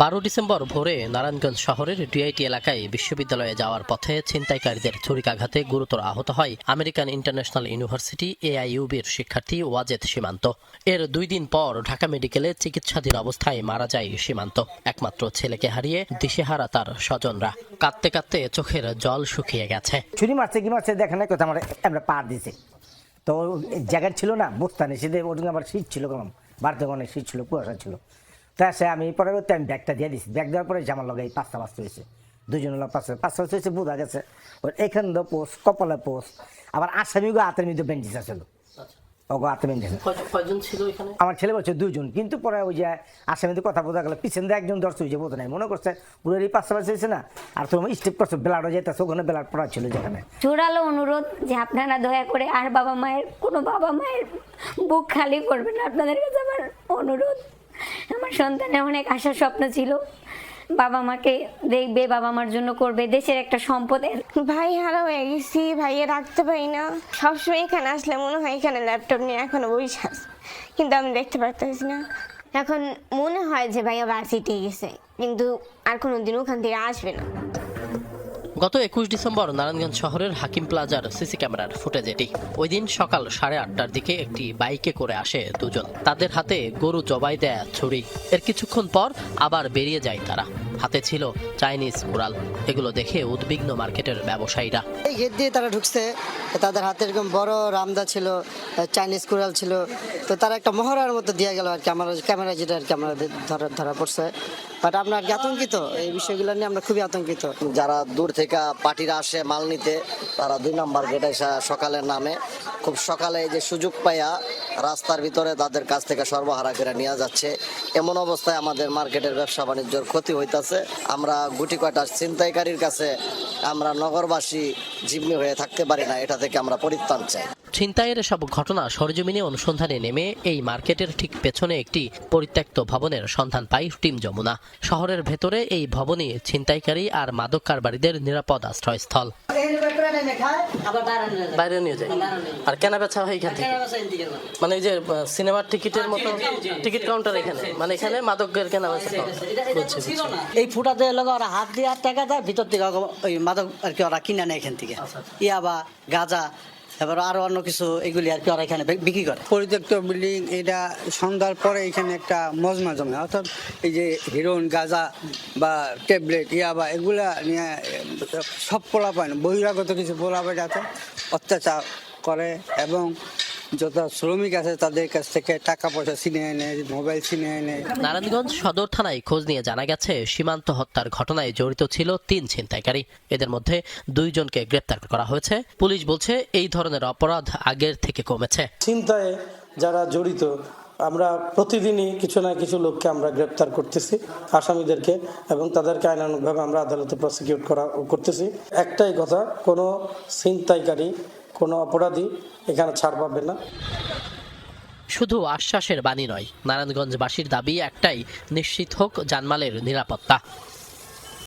বারো ডিসেম্বর ভোরে নারায়ণগঞ্জ শহরের ডিআইটি এলাকায় বিশ্ববিদ্যালয়ে যাওয়ার পথে ছিনতাইকারীদের ছুরিকাঘাতে গুরুতর আহত হয় আমেরিকান ইন্টারন্যাশনাল ইউনিভার্সিটি এআইইউবির শিক্ষার্থী ওয়াজেদ সীমান্ত। এর দুই দিন পর ঢাকা মেডিকেলে চিকিৎসাধীন অবস্থায় মারা যায় সীমান্ত। একমাত্র ছেলেকে হারিয়ে দিশেহারা তার স্বজনরা। কাঁদতে কাঁদতে চোখের জল শুকিয়ে গেছে। ছুরি মারছে কি মারছে দেখে আমরা পার দিছে। তো জায়গার ছিল না বস্তানে সেটা ওটা আমার শীত ছিল কম বাড়িতে অনেক শীত ছিল, কুয়াশা ছিল। তা সে আমি পরবর্তী আমি ব্যাগটা দিয়ে দিছি। ব্যাগ দেওয়ার পরে জামা লগাই পাঁচটা পাঁচটা হয়েছে। দুজন হলো পাঁচটা পাঁচটা হয়েছে বোঝা গেছে। ওর এখান তো পোস্ট কপালে পোস্ট। আবার আসামিগো হাতের মধ্যে ব্যান্ডেজ আছিল ওগো হাতে ব্যান্ডেজ ছিল এখানে? আমার ছেলে বলছে দুজন কিন্তু পরে ওই যে আসামিতে কথা বোঝা গেল পিছন দিয়ে একজন দর্শক হয়েছে বোঝা নাই। মনে করছে পুরো এই পাঁচটা পাঁচটা হয়েছে না? আর তোমার স্টেপ করছে ব্লাডও যেতেছে ওখানে ব্লাড পড়া ছিল যেখানে। জোরালো অনুরোধ যে আপনারা দয়া করে আর বাবা মায়ের কোনো বাবা মায়ের বুক খালি করবেন না। আপনাদের কাছে আমার অনুরোধ। আমার সন্তানের অনেক আশা স্বপ্ন ছিল। বাবা মাকে দেখবে, বাবা মার জন্য করবে, দেশের একটা সম্পদের। ভাই, হারা হয়ে গেছি ভাইয়ে রাখতে পারি না। সবসময় এখানে আসলে মনে হয় এখানে ল্যাপটপ নিয়ে এখনও বসে কিন্তু আমি দেখতে পারতেছি না। এখন মনে হয় যে ভাইয়া ভার্সিটি গেছে, কিন্তু আর কোনোদিন ওখান থেকে আসবে না। গত একুশ ডিসেম্বর নারায়ণগঞ্জ শহরের হাকিম প্লাজার সিসি ক্যামেরার ফুটেজ এটি। ওই দিন সকাল সাড়ে আটটার দিকে একটি বাইকে করে আসে দুজন। তাদের হাতে গরু জবাই দেয়া ছুরি। এর কিছুক্ষণ পর আবার বেরিয়ে যায় তারা। হাতে ছিল চাইনিজ কুড়াল এগুলো দেখে উদ্বিগ্ন মার্কেটের ব্যবসায়ীরা। এই গেট দিয়ে তারা ঢুকছে। তাদের হাতে এরকম বড় রামদা ছিল চাইনিজ কুড়াল ছিল। তো তারা একটা মহড়ার মতো দিয়ে গেল আর কি আমার ক্যামেরা যেটা আর কি আমাদের ধরা ধরা পড়ছে। বাট আমরা আর কি আতঙ্কিত। এই বিষয়গুলো নিয়ে আমরা খুবই আতঙ্কিত। যারা দূর থেকে পার্টিরা আসে মাল নিতে তারা দুই নাম্বার গেটে এসে সকালে নামে। খুব সকালে যে সুযোগ পাইয়া রাস্তার ভিতরে তাদের কাছ থেকে সর্বহারা করে নিয়ে যাচ্ছে। এমন অবস্থায় আমাদের মার্কেটের ব্যবসা বাণিজ্যর ক্ষতি হইতাছে। আমরা গুটি কয়টা ছিনতাইকারীর কাছে আমরা নগরবাসী জিম্মি হয়ে থাকতে পারি না, এটা থেকে আমরা পরিত্রাণ চাই। ছিনতাইয়ের সব ঘটনা সরজমিনে অনুসন্ধানে নেমে এই মার্কেটের ঠিক পেছনে একটি পরিত্যক্ত ভবনের সন্ধান পায় টিম যমুনা। শহরের ভেতরে এই ভবনই ছিনতাইকারী আর মাদক কারবারীদের নিরাপদ আশ্রয়স্থল। বাইরে নিয়ে যায়। আর কেনা বেচা হয় এখান থেকে? মানে এই যে সিনেমার টিকিটের মতো টিকিট কাউন্টার এখানে। মানে এখানে মাদকের কেনা বেচা হয়। বুঝছি। এই ফুটাতে লগা ওরা হাত দিয়ে আর টাকা দেয় ভিতর থেকে ওই মাদক আর কি ওরা কিনে নেয় এখান থেকে। ইয়াবা গাঁজা এবার আরও অন্য কিছু এগুলি আর কি ওরা এখানে বিক্রি করে। পরিত্যক্ত বিল্ডিং, এটা সন্ধ্যার পরে এখানে একটা মজমা জমে। অর্থাৎ এই যে হিরোইন গাজা বা ট্যাবলেট, ইয়া বা এগুলা নিয়ে সব পোলা পায় না বহিরাগত কিছু পোলা পায় যাতে অত্যাচার করে এবং যত শ্রমিক আছে তাদের কাছ থেকে টাকা পয়সা ছিনিয়ে নেয় মোবাইল ছিনিয়ে নেয় নারায়ণগঞ্জ সদর থানায় খোঁজ নিয়ে জানা গেছে সীমান্ত হত্যার ঘটনায় জড়িত ছিল তিন ছিনতাইকারী। এদের মধ্যে দুইজনকে গ্রেপ্তার করা হয়েছে। পুলিশ বলছে এই ধরনের অপরাধ আগের থেকে কমেছে। চিন্তায় যারা জড়িত আমরা প্রতিদিনই কিছু না কিছু লোককে আমরা গ্রেপ্তার করতেছি আসামিদেরকে এবং তাদেরকে আইনানুগভাবে আমরা আদালতে প্রসিকিউট করা করতেছি। একটাই কথা কোনো ছিনতাইকারী কোনো অপরাধী এখানে ছাড় পাবে না। শুধু আশ্বাসের বাণী নয়, নারায়ণগঞ্জবাসীর দাবি একটাই, নিশ্চিত হোক জানমালের নিরাপত্তা।